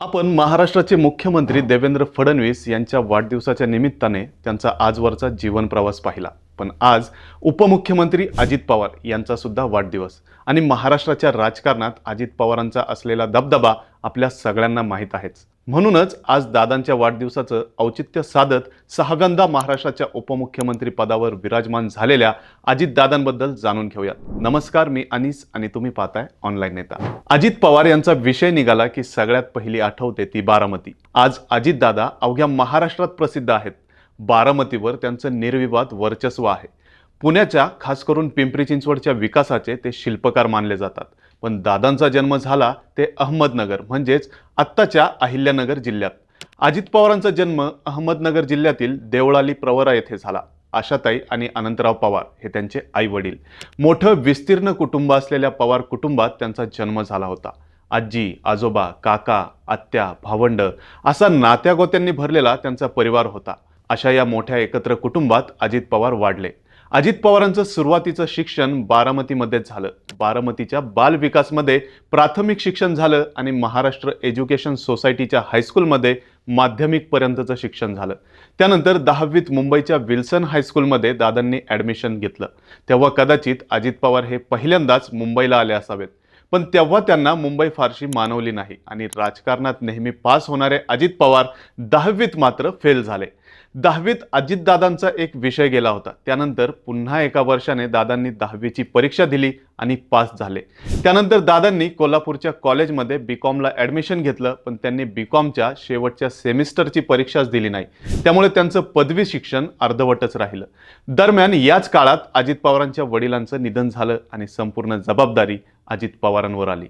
आपण महाराष्ट्राचे मुख्यमंत्री देवेंद्र फडणवीस यांच्या वाढदिवसाच्या निमित्ताने त्यांचा आजवरचा जीवन प्रवास पाहिला. पण आज उपमुख्यमंत्री अजित पवार यांचा सुद्धा वाढदिवस आणि महाराष्ट्राच्या राजकारणात अजित पवारांचा असलेला दबदबा आपल्या सगळ्यांना माहीत आहेच. म्हणूनच आज दादांच्या वाढदिवसाचं औचित्य साधत सहाव्यांदा महाराष्ट्राच्या उपमुख्यमंत्री पदावर विराजमान झालेल्या अजितदादांबद्दल जाणून घेऊयात. नमस्कार मी अनिस आणि तुम्ही पाहताय ऑनलाईन नेता. अजित पवार यांचा विषय निघाला की सगळ्यात पहिली आठवते ती बारामती. आज अजितदादा अवघ्या महाराष्ट्रात प्रसिद्ध आहेत. बारामतीवर त्यांचं निर्विवाद वर्चस्व आहे. पुण्याच्या खास करून पिंपरी चिंचवडच्या विकासाचे ते शिल्पकार मानले जातात. पण दादांचा जन्म झाला ते अहमदनगर म्हणजेच आत्ताच्या अहिल्यानगर जिल्ह्यात. अजित पवारांचा जन्म अहमदनगर जिल्ह्यातील देवळाली प्रवरा येथे झाला. आशाताई आणि अनंतराव पवार हे त्यांचे आई वडील मोठं विस्तीर्ण कुटुंब असलेल्या पवार कुटुंबात त्यांचा जन्म झाला होता. आजी आजोबा काका आत्या भावंड असा नात्यागोत्यांनी भरलेला त्यांचा परिवार होता. अशा या मोठ्या एकत्र कुटुंबात अजित पवार वाढले. अजित पवारांचं सुरुवातीचं शिक्षण बारामतीमध्येच झालं. बारामतीच्या बाल विकासमध्ये प्राथमिक शिक्षण झालं आणि महाराष्ट्र एज्युकेशन सोसायटीच्या हायस्कूलमध्ये माध्यमिकपर्यंतचं शिक्षण झालं. त्यानंतर दहावीत मुंबईच्या विल्सन हायस्कूलमध्ये दादांनी ॲडमिशन घेतलं. तेव्हा कदाचित अजित पवार हे पहिल्यांदाच मुंबईला आले असावेत. पण तेव्हा त्यांना मुंबई फारशी मानवली नाही आणि राजकारणात नेहमी पास होणारे अजित पवार दहावीत मात्र फेल झाले. दहावीत अजितदादांचा एक विषय गेला होता. त्यानंतर पुन्हा एका वर्षाने दादांनी दहावीची परीक्षा दिली आणि पास झाले. त्यानंतर दादांनी कोल्हापूरच्या कॉलेजमध्ये बी कॉमला ॲडमिशन घेतलं पण त्यांनी बी कॉमच्या शेवटच्या सेमिस्टरची परीक्षाच दिली नाही. त्यामुळे त्यांचं पदवी शिक्षण अर्धवटच राहिलं. दरम्यान याच काळात अजित पवारांच्या वडिलांचं निधन झालं आणि संपूर्ण जबाबदारी अजित पवारांवर आली.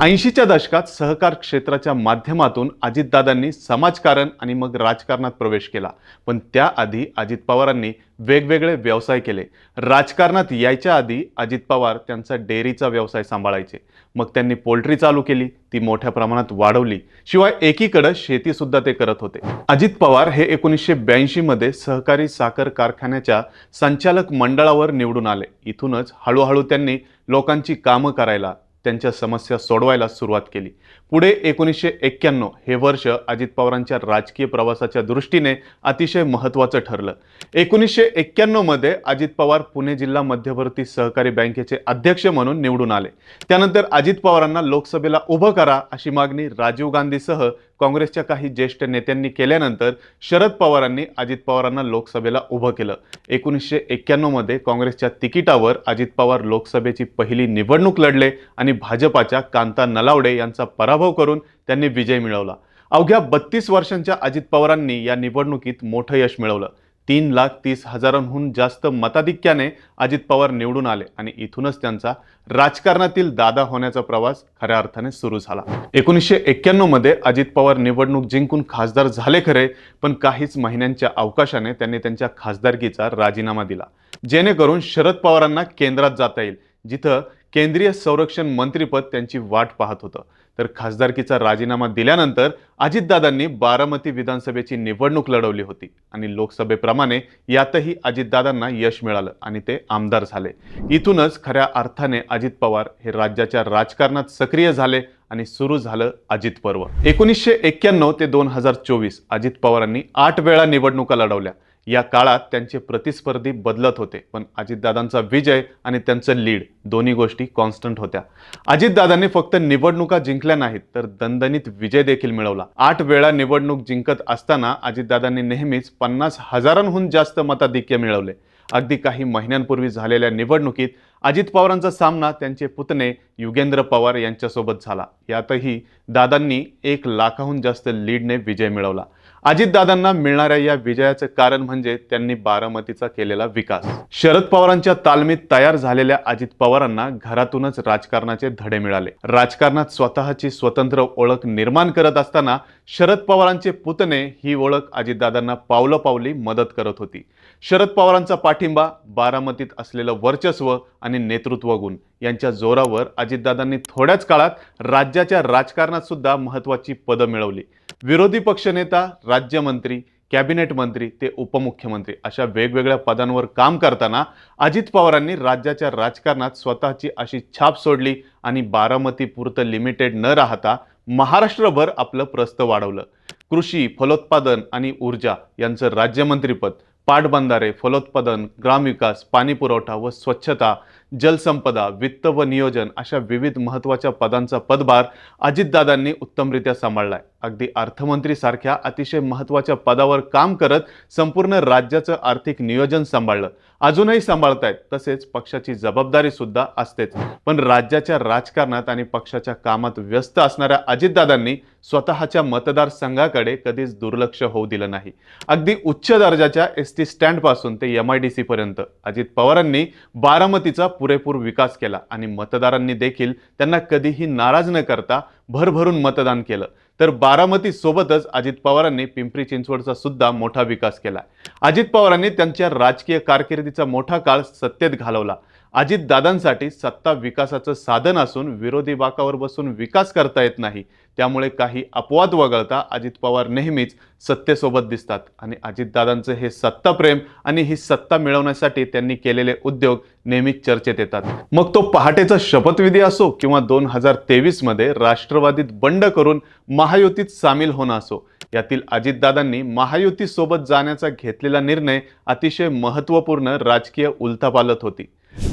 ऐंशीच्या दशकात सहकार क्षेत्राच्या माध्यमातून अजितदादांनी समाजकारण आणि मग राजकारणात प्रवेश केला. पण त्याआधी अजित पवारांनी वेगवेगळे व्यवसाय केले. राजकारणात यायच्या आधी अजित पवार त्यांचा डेअरीचा व्यवसाय सांभाळायचे. मग त्यांनी पोल्ट्री चालू केली ती मोठ्या प्रमाणात वाढवली. शिवाय एकीकडं शेती सुद्धा ते करत होते. अजित पवार हे एकोणीसशे ब्याऐंशी मध्ये सहकारी साखर कारखान्याच्या संचालक मंडळावर निवडून आले. इथूनच हळूहळू त्यांनी लोकांची कामं करायला त्यांच्या समस्या सोडवायला सुरुवात केली. पुढे एकोणीसशे एक्क्याण्णव हे वर्ष अजित पवारांच्या राजकीय प्रवासाच्या दृष्टीने अतिशय महत्त्वाचं ठरलं. एकोणीसशे एक्क्याण्णवमध्ये अजित पवार पुणे जिल्हा मध्यवर्ती सहकारी बँकेचे अध्यक्ष म्हणून निवडून आले. त्यानंतर अजित पवारांना लोकसभेला उभं करा अशी मागणी राजीव गांधीसह काँग्रेसच्या काही ज्येष्ठ नेत्यांनी केल्यानंतर शरद पवारांनी अजित पवारांना लोकसभेला उभं केलं. एकोणीसशे एक्क्याण्णवमध्ये काँग्रेसच्या तिकिटावर अजित पवार लोकसभेची पहिली निवडणूक लढले आणि भाजपाच्या कांता नलावडे यांचा पराभव करून त्यांनी विजय मिळवला. अवघ्या बत्तीस वर्षांच्या अजित पवारांनी या निवडणुकीत मोठं यश मिळवलं. तीन लाख तीस हजारांहून जास्त मताधिक्याने अजित पवार निवडून आले आणि इथूनच त्यांचा राजकारणातील दादा होण्याचा प्रवास खऱ्या अर्थाने सुरू झाला. एकोणीसशे एक्क्याण्णवमध्ये अजित पवार निवडणूक जिंकून खासदार झाले खरे पण काहीच महिन्यांच्या अवकाशाने त्यांनी त्यांच्या खासदारकीचा राजीनामा दिला. जेणेकरून शरद पवारांना केंद्रात जाता येईल जिथं केंद्रीय संरक्षण मंत्रीपद त्यांची वाट पाहत होतं. तर खासदारकीचा राजीनामा दिल्यानंतर अजितदादांनी बारामती विधानसभेची निवडणूक लढवली होती आणि लोकसभेप्रमाणे यातही अजितदादांना यश मिळालं आणि ते आमदार झाले. इथूनच खऱ्या अर्थाने अजित पवार हे राज्याच्या राजकारणात सक्रिय झाले आणि सुरू झालं अजित पर्व एकोणीसशे एक्क्याण्णव ते दोन हजार चोवीस अजित पवारांनी आठ वेळा निवडणुका लढवल्या. या काळात त्यांचे प्रतिस्पर्धी बदलत होते. पण अजितदादांचा विजय आणि त्यांचं लीड दोन्ही गोष्टी कॉन्स्टंट होत्या. अजितदादांनी फक्त निवडणुका जिंकल्या नाहीत तर दणदणीत विजय देखील मिळवला. आठ वेळा निवडणूक जिंकत असताना अजितदादांनी नेहमीच पन्नास हजारांहून जास्त मताधिक्य मिळवले. अगदी काही महिन्यांपूर्वी झालेल्या निवडणुकीत अजित पवारांचा सामना त्यांचे पुतणे युगेंद्र पवार यांच्यासोबत झाला. यातही दादांनी एक लाखाहून जास्त लीडने विजय मिळवला. अजितदादांना मिळणाऱ्या या विजयाचं कारण म्हणजे त्यांनी बारामतीचा केलेला विकास. शरद पवारांच्या तालमीत तयार झालेल्या अजित पवारांना घरातूनच राजकारणाचे धडे मिळाले. राजकारणात स्वतःची स्वतंत्र ओळख निर्माण करत असताना शरद पवारांचे पुतणे ही ओळख अजितदादांना पावलं पावली मदत करत होती. शरद पवारांचा पाठिंबा बारामतीत असलेलं वर्चस्व आणि नेतृत्व गुण यांच्या जोरावर अजितदादांनी थोड्याच काळात राज्याच्या राजकारणात सुद्धा महत्त्वाची पदं मिळवली. विरोधी पक्षनेता राज्यमंत्री कॅबिनेट मंत्री ते उपमुख्यमंत्री अशा वेगवेगळ्या पदांवर काम करताना अजित पवारांनी राज्याच्या राजकारणात स्वतःची अशी छाप सोडली आणि बारामतीपुरतं लिमिटेड न राहता महाराष्ट्रभर आपलं प्रस्थ वाढवलं. कृषी फलोत्पादन आणि ऊर्जा यांचं राज्यमंत्रीपद पाटबंधारे फलोत्पादन ग्रामविकास पाणीपुरवठा व स्वच्छता जलसंपदा वित्त व नियोजन अशा विविध महत्त्वाच्या पदांचा पदभार अजितदादांनी उत्तमरित्या सांभाळलाय. अगदी अर्थमंत्री सारख्या अतिशय महत्त्वाच्या पदावर काम करत संपूर्ण राज्याचं आर्थिक नियोजन सांभाळलं. अजूनही सांभाळतायत तसेच पक्षाची जबाबदारी सुद्धा असतेच. पण राज्याच्या राजकारणात आणि पक्षाच्या कामात व्यस्त असणाऱ्या अजितदादांनी स्वतःच्या मतदारसंघाकडे कधीच दुर्लक्ष होऊ दिलं नाही. अगदी उच्च दर्जाच्या एस टी स्टँडपासून ते एम आय डी सीपर्यंत अजित पवारांनी बारामतीचा पुरेपूर विकास केला आणि मतदारांनी देखील त्यांना कधीही नाराज न करता भरभरून मतदान केलं. तर बारामती सोबतच अजित पवारांनी पिंपरी चिंचवडचा सुद्धा मोठा विकास केला. अजित पवारांनी त्यांच्या राजकीय कारकिर्दीचा मोठा काळ सत्तेत घालवला. अजित दादांसाठी सत्ता विकासाचं साधन असून विरोधी बाकावर बसून विकास करता येत नाही. त्यामुळे काही अपवाद वगळता अजित पवार नेहमीच सत्तेसोबत दिसतात. आणि अजितदादांचं हे सत्ता प्रेम आणि ही सत्ता मिळवण्यासाठी त्यांनी केलेले उद्योग नेहमीच चर्चेत येतात. मग तो पहाटेचा शपथविधी असो किंवा दोन हजार तेवीसमध्ये राष्ट्रवादीत बंड करून महायुतीत सामील होणं असो यातील अजितदादांनी महायुतीसोबत जाण्याचा घेतलेला निर्णय अतिशय महत्त्वपूर्ण राजकीय उलथापालत होती.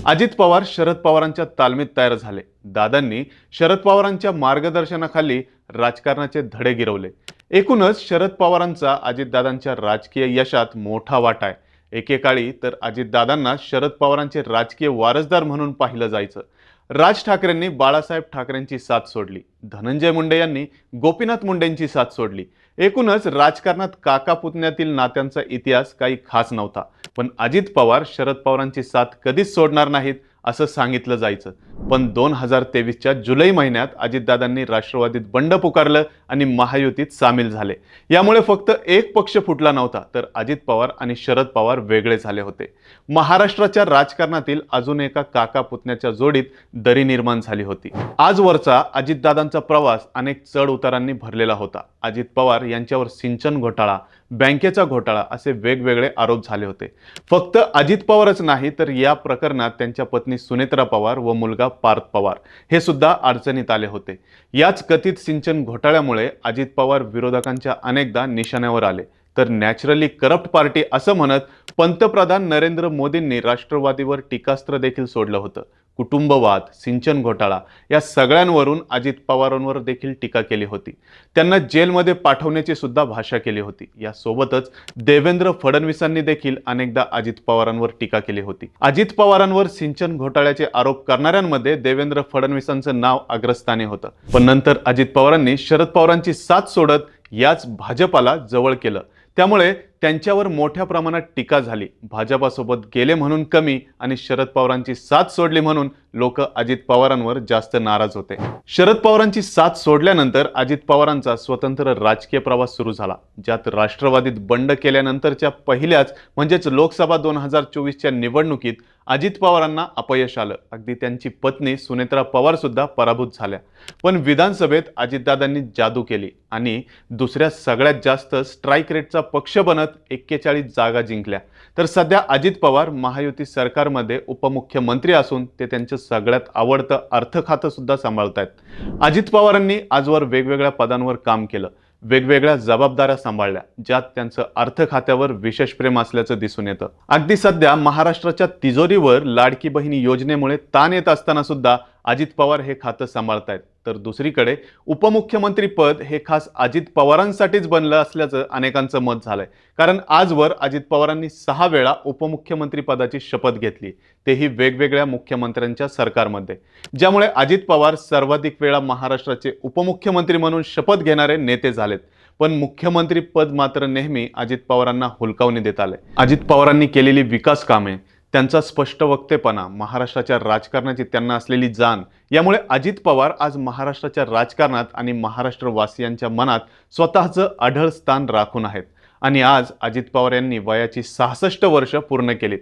अजित पवार शरद पवारांच्या तालमीत तयार झाले. दादांनी शरद पवारांच्या मार्गदर्शनाखाली राजकारणाचे धडे गिरवले. एकूणच शरद पवारांचा अजितदादांच्या राजकीय यशात मोठा वाटा आहे. एकेकाळी तर अजितदादांना शरद पवारांचे राजकीय वारसदार म्हणून पाहिलं जायचं. राज ठाकरेंनी बाळासाहेब ठाकरेंची साथ सोडली. धनंजय मुंडे यांनी गोपीनाथ मुंडेंची साथ सोडली. एकूणच राजकारणात काका पुतण्यातील नात्यांचा इतिहास काही खास नव्हता. पण अजित पवार शरद पवारांची साथ कधीच सोडणार नाहीत असं सांगितलं जायचं. पण दोन हजार तेवीसच्या जुलै महिन्यात अजितदादांनी राष्ट्रवादीत बंड पुकारलं आणि महायुतीत सामील झाले. यामुळे फक्त एक पक्ष फुटला नव्हता तर अजित पवार आणि शरद पवार वेगळे झाले होते. महाराष्ट्राच्या राजकारणातील अजून एका काका पुतण्याच्या जोडीत दरी निर्माण झाली होती. आजवरचा अजितदादांचा प्रवास अनेक चढ उतारांनी भरलेला होता. अजित पवार यांच्यावर सिंचन घोटाळा बँकेचा घोटाळा असे वेगवेगळे आरोप झाले होते. फक्त अजित पवारच नाही तर या प्रकरणात त्यांच्या पत्नी सुनेत्रा पवार व मुलगा पार्थ पवार. हे सुद्धा अडचणीत आले होते. याच कथित सिंचन घोटाळ्यामुळे अजित पवार विरोधकांच्या अनेकदा निशाण्यावर आले. तर नॅचरली करप्ट पार्टी असं म्हणत पंतप्रधान नरेंद्र मोदींनी राष्ट्रवादीवर टीकास्त्र देखील सोडलं होतं. कुटुंबवाद सिंचन घोटाळा या सगळ्यांवरून अजित पवारांवर देखील टीका केली होती. त्यांना जेलमध्ये पाठवण्याची सुद्धा भाषा केली होती. यासोबतच देवेंद्र फडणवीसांनी देखील अनेकदा अजित पवारांवर टीका केली होती. अजित पवारांवर सिंचन घोटाळ्याचे आरोप करणाऱ्यांमध्ये देवेंद्र फडणवीसांचं नाव अग्रस्थानी होतं. पण नंतर अजित पवारांनी शरद पवारांची साथ सोडत याच भाजपाला जवळ केलं. त्यामुळे त्यांच्यावर मोठ्या प्रमाणात टीका झाली. भाजपासोबत गेले म्हणून कमी आणि शरद पवारांची साथ सोडली म्हणून लोक अजित पवारांवर जास्त नाराज होते. शरद पवारांची साथ सोडल्यानंतर अजित पवारांचा स्वतंत्र राजकीय प्रवास सुरू झाला ज्यात राष्ट्रवादीत बंड केल्यानंतरच्या पहिल्याच म्हणजेच लोकसभा दोन हजार चोवीसच्या निवडणुकीत अजित पवारांना अपयश आलं. अगदी त्यांची पत्नी सुनेत्रा पवार सुद्धा पराभूत झाल्या. पण विधानसभेत अजितदादांनी जादू केली आणि दुसऱ्या सगळ्यात जास्त स्ट्राईक रेटचा पक्ष बनत एक्केचाळीस जागा जिंकल्या. तर सध्या अजित पवार महायुती सरकारमध्ये उपमुख्यमंत्री असून ते त्यांच्या सगळ्यात आवडतं अर्थ खातं सुद्धा सांभाळत आहेत अजित पवारांनी आजवर वेगवेगळ्या पदांवर काम केलं. वेगवेगळ्या जबाबदाऱ्या सांभाळल्या ज्यात त्यांचं अर्थ खात्यावर विशेष प्रेम असल्याचं दिसून येतं. अगदी सध्या महाराष्ट्राच्या तिजोरीवर लाडकी बहिणी योजनेमुळे ताण येत असताना सुद्धा अजित पवार हे खातं सांभाळतायत. तर दुसरीकडे उपमुख्यमंत्री पद हे खास अजित पवारांसाठीच बनलं असल्याचं अनेकांचं मत झालंय. कारण आजवर अजित पवारांनी सहा वेळा उपमुख्यमंत्री पदाची शपथ घेतली. तेही वेगवेगळ्या मुख्यमंत्र्यांच्या सरकारमध्ये. ज्यामुळे अजित पवार सर्वाधिक वेळा महाराष्ट्राचे उपमुख्यमंत्री म्हणून शपथ घेणारे नेते झालेत. पण मुख्यमंत्री पद मात्र नेहमी अजित पवारांना हुलकावणी देत आले. अजित पवारांनी केलेली विकास कामे त्यांचा स्पष्ट वक्तेपणा महाराष्ट्राच्या राजकारणाची त्यांना असलेली जाण यामुळे अजित पवार आज महाराष्ट्राच्या राजकारणात आणि महाराष्ट्रवासियांच्या मनात स्वतःचं अढळ स्थान राखून आहेत. आणि आज अजित पवार यांनी वयाची सहासष्ट वर्ष पूर्ण केलीत.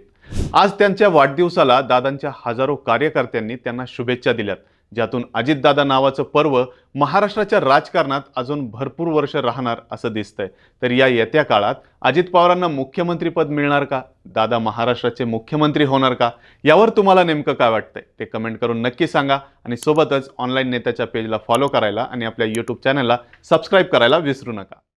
आज त्यांच्या वाढदिवसाला दादांच्या हजारो कार्यकर्त्यांनी त्यांना शुभेच्छा दिल्यात. ज्यातून अजितदादा नावाचं पर्व महाराष्ट्राच्या राजकारणात अजून भरपूर वर्ष राहणार असं दिसतंय. तर या येत्या काळात अजित पवारांना मुख्यमंत्रीपद मिळणार का? दादा महाराष्ट्राचे मुख्यमंत्री होणार का? यावर तुम्हाला नेमकं काय वाटतंय? ते कमेंट करून नक्की सांगा आणि सोबतच ऑनलाईन नेत्याच्या पेजला फॉलो करायला आणि आपल्या यूट्यूब चॅनलला सबस्क्राईब करायला विसरू नका.